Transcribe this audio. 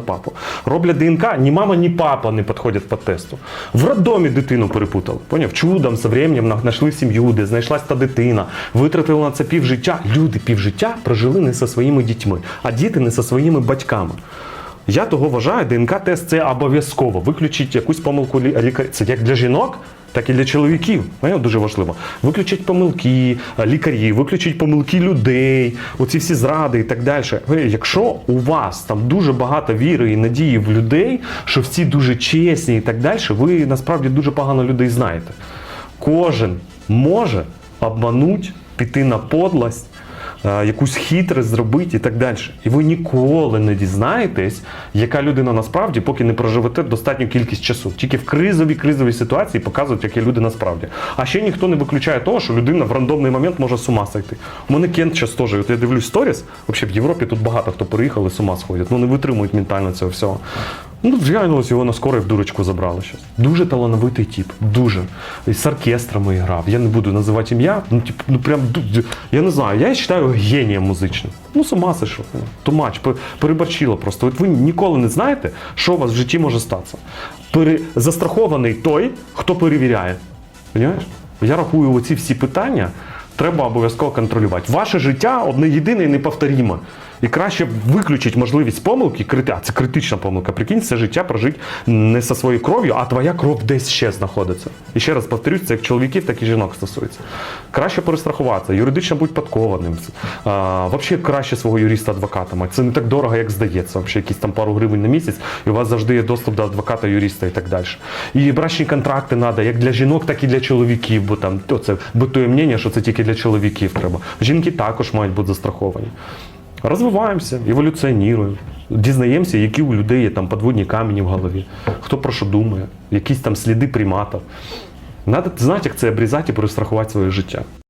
папу. Роблять ДНК, ні мама, ні папа не підходять по тесту. В роддомі дитину перепутали. Поняв? Чудом, з временем знайшли сім'ю, де знайшлась та дитина, витратили на це півжиття. Люди півжиття прожили не зі своїми дітьми, а діти не зі своїми батьками. Я того вважаю, ДНК-тест це обов'язково. Виключіть якусь помилку лі- лікаря. Це як для жінок, так і для чоловіків. Поняв? Дуже важливо. Виключіть помилки е, лікарів, виключіть помилки людей, оці всі зради і так далі. Якщо у вас там дуже багато віри і надії в людей, що всі дуже чесні і так далі, ви насправді дуже погано людей знаєте. Кожен може обманути, піти на подлость, якусь хитрость зробити і так далі. І ви ніколи не дізнаєтесь, яка людина насправді, поки не проживете достатню кількість часу. Тільки в кризовій кризовій ситуації показують, які люди насправді. А ще ніхто не виключає того, що людина в рандомний момент може з ума сойти. У мене Кент час теж, от я дивлюсь сторіс, взагалі в Європі тут багато хто переїхали, з ума сходять. Ну не витримують ментально цього всього. Ну, зглянулось, його на скорой в дурочку забрали щас. Дуже талановитий тип, дуже. І з оркестрами грав. Я не буду називати ім'я. Ну, тип, ну прям я не знаю, я вважаю генієм музичним. Ну, з ума сошов. Тумач, пе- просто. От ви ніколи не знаєте, що у вас в житті може статися. Пере... Застрахований той, хто перевіряє. Понимаєш? Я рахую, оці всі питання треба обов'язково контролювати. Ваше життя одне єдине і неповторіме. І краще виключити можливість помилки, крити, а це критична помилка. Прикинь, все життя прожити не зі своєю кров'ю, а твоя кров десь ще знаходиться. І ще раз повторюсь, це як чоловіків, так і жінок стосується. Краще перестрахуватися, юридично будь подкованим. А, взагалі краще свого юриста-адвоката мати. Це не так дорого, як здається. Взагалі якісь там пару гривень на місяць, і у вас завжди є доступ до адвоката, юриста і так далі. І брачні контракти треба як для жінок, так і для чоловіків, бо там оце битує мнення, що це тільки для чоловіків треба. Жінки також мають бути застраховані. Розвиваємося, еволюціонуємо, дізнаємося, які у людей є там подводні камені в голові, хто про що думає, якісь там сліди приматів. Надо знати, як це обрізати і перестрахувати своє життя.